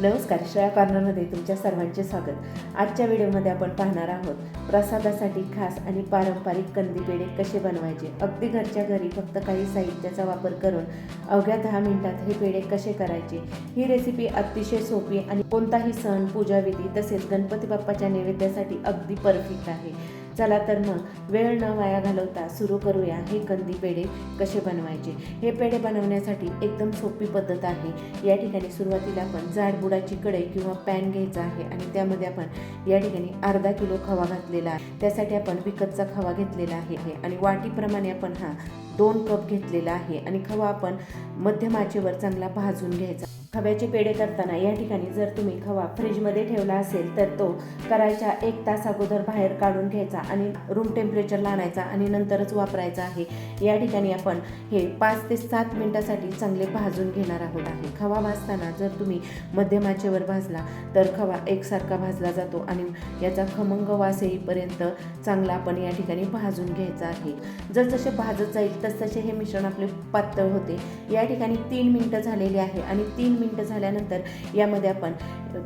नमस्कार श्रेया कॉर्नरमध्ये तुमच्या सर्वांचे स्वागत. आजच्या व्हिडिओमध्ये आपण पाहणार आहोत प्रसादासाठी खास आणि पारंपरिक कंदी पेढे कसे बनवायचे? अगदी घरच्या घरी फक्त काही साहित्याचा वापर करून अवघ्या दहा मिनिटात हे पेढे कसे करायचे? ही रेसिपी अतिशय सोपी आणि कोणताही सण पूजाविधी तसेच गणपती बाप्पाच्या नैवेद्यासाठी अगदी परफेक्ट आहे. चला तर मग वेळ न वाया घालवता सुरू करूया हे कंदी पेढे कसे बनवायचे? हे पेढे बनवण्यासाठी एकदम सोपी पद्धत आहे. या ठिकाणी सुरुवातीला आपण जाड बुडाची कढई किंवा पॅन घ्यायचा आहे आणि त्यामध्ये आपण या ठिकाणी अर्धा किलो खवा घातलेला आहे. त्यासाठी आपण विकतचा खवा घेतलेला आहे आणि वाटीप्रमाणे आपण हा दोन कप घेतलेला आहे आणि खवा आपण मध्यमाचेवर चांगला भाजून घ्यायचा. खव्याचे पेढे करताना या ठिकाणी जर तुम्ही खवा फ्रीजमध्ये ठेवला असेल तर तो करायच्या एक तास अगोदर बाहेर काढून घ्यायचा आणि रूम टेम्परेचरला आणायचा आणि नंतरच वापरायचा आहे. या ठिकाणी आपण हे पाच ते सात मिनिटासाठी चांगले भाजून घेणार आहोत आहे. खवा भाजताना जर तुम्ही मध्यमाचेवर भाजला तर खवा एकसारखा भाजला जातो आणि याचा खमंग वास येईपर्यंत चांगला आपण या ठिकाणी भाजून घ्यायचा आहे. जर जसे भाजत जाईल तस तसे हे मिश्रण आपले पातळ होते. या ठिकाणी तीन मिनटं झालेली आहे आणि तीन मिनटं झाल्यानंतर यामध्ये आपण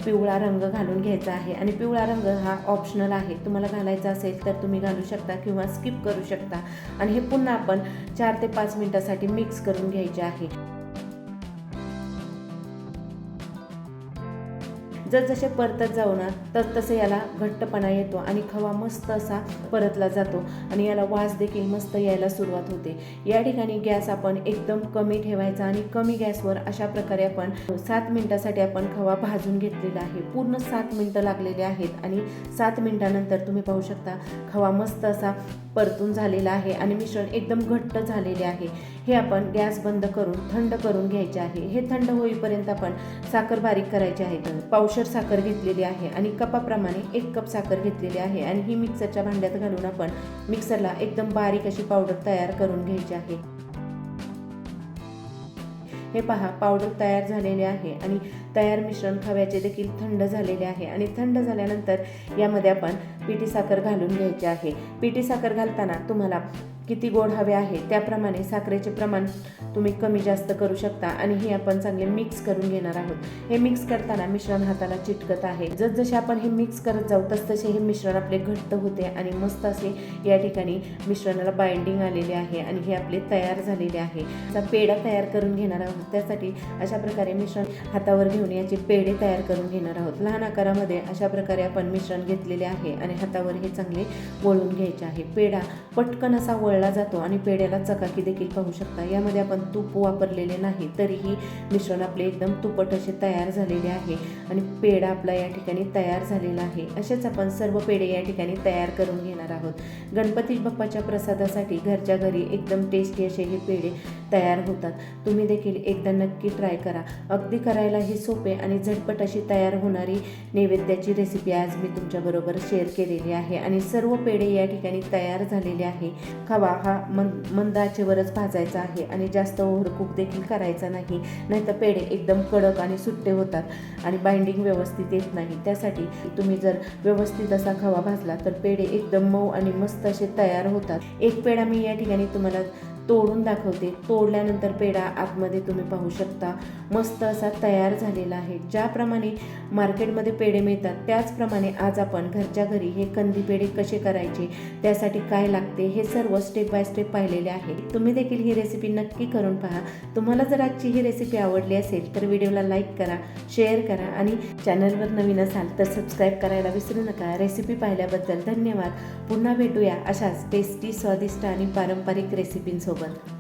पिवळा रंग घालून घ्यायचा आहे. आणि पिवळा रंग हा ऑप्शनल आहे. तुम्हाला घालायचा असेल तर तुम्ही घालू शकता किंवा स्किप करू शकता. आणि हे पुन्हा आपण चार ते पाच मिनटासाठी मिक्स करून घ्यायचे आहे. जसजसे परतत जाऊ ना तर तसे याला घट्टपणा येतो आणि खवा मस्त असा परतला जातो आणि याला वास देखील मस्त यायला सुरुवात होते. या ठिकाणी गॅस आपण एकदम कमी ठेवायचा आणि कमी गॅसवर अशा प्रकारे आपण सात मिनिटासाठी आपण खवा भाजून घेतलेला आहे. पूर्ण सात मिनटं लागलेले आहेत आणि सात मिनिटानंतर तुम्ही पाहू शकता खवा मस्त असा परतून झालेला आहे आणि मिश्रण एकदम घट्ट झालेले आहे. हे आपण गॅस बंद करून थंड करून घ्यायचे आहे. हे थंड होईपर्यंत आपण साखर बारीक करायची आहे. पावशर साखर घेतलेली आहे आणि कपाप्रमाणे एक कप साखर घेतलेली आहे आणि ही मिक्सरच्या भांड्यात घालून आपण मिक्सरला एकदम बारीक अशी पावडर तयार करून घ्यायची आहे. हे पहा पावडर तयार झालेले आहे आणि तयार मिश्रण खव्याचे देखील थंड झालेले आहे आणि थंड झाल्यानंतर यामध्ये आपण पिठी साखर घालून घ्यायची आहे. पिठी साखर घालताना तुम्हाला किती गोड हवे आहे त्याप्रमाणे साखरेचे प्रमाण तुम्ही कमी जास्त करू शकता आणि हे आपण चांगले मिक्स करून घेणार आहोत. हे मिक्स करताना मिश्रण हाताला चिटकत आहे. जसजसे आपण हे मिक्स करत जाऊ तसतसे हे मिश्रण आपले घट्ट होते आणि मस्त असे या ठिकाणी मिश्रणाला बाइंडिंग आलेले आहे आणि हे आपले तयार झालेले आहे. असा पेढा तयार करून घेणार आहोत. त्यासाठी अशा प्रकारे मिश्रण हातावर घेऊन याचे पेढे तयार करून घेणार आहोत. लहान आकारामध्ये अशा प्रकारे आपण मिश्रण घेतलेले आहे आणि हातावर हे चांगले वळून घ्यायचे आहे. पेढा पटकन असा वळ तळला जातो आणि पेढ्याला चकाकी देखील पाहू शकता. यामध्ये आपण तूप वापरलेले नाही तरीही मिश्रण आपले एकदम तुपट असे तयार झालेले आहे आणि पेढा आपला या ठिकाणी तयार झालेला आहे. असेच आपण सर्व पेढे या ठिकाणी तयार करून घेणार आहोत. गणपती बाप्पाच्या प्रसादासाठी घरच्या घरी एकदम टेस्टी असे हे पेढे तयार होतात. तुम्ही देखील एकदा नक्की ट्राय करा. अगदी करायलाही सोपे आणि झटपट अशी तयार होणारी नैवेद्याची रेसिपी आज मी तुमच्याबरोबर शेअर केलेली आहे आणि सर्व पेढे या ठिकाणी तयार झालेले आहे. खवा हा मन मंद आचेवरच भाजायचा आहे आणि जास्त ओव्हरकूक देखील करायचा नाही. नाहीतर पेढे एकदम कडक आणि सुट्टे होतात आणि बाइंडिंग व्यवस्थित येत नाही. त्यासाठी तुम्ही जर व्यवस्थित असा खवा भाजला तर पेढे एकदम मऊ आणि मस्त असे तयार होतात. एक पेढा मी या ठिकाणी तुम्हाला तोडून दाखवते. तोडल्यानंतर पेढा आतमध्ये तुम्ही पाहू शकता. मस्त असा तयार झालेला आहे. ज्याप्रमाणे मार्केटमध्ये पेढे मिळतात त्याचप्रमाणे आज आपण घरच्या घरी हे कंदी पेढे कसे करायचे त्यासाठी काय लागते हे सर्व स्टेप बाय स्टेप पाहिलेले आहे. तुम्ही देखील ही रेसिपी नक्की करून पहा. तुम्हाला जर आजची ही रेसिपी आवडली असेल तर व्हिडिओला लाईक करा शेअर करा आणि चॅनलवर नवीन असाल तर सबस्क्राईब करायला विसरू नका. रेसिपी पाहिल्याबद्दल धन्यवाद. पुन्हा भेटूया अशाच टेस्टी स्वादिष्ट आणि पारंपरिक रेसिपींसोबत माझ्यासोबत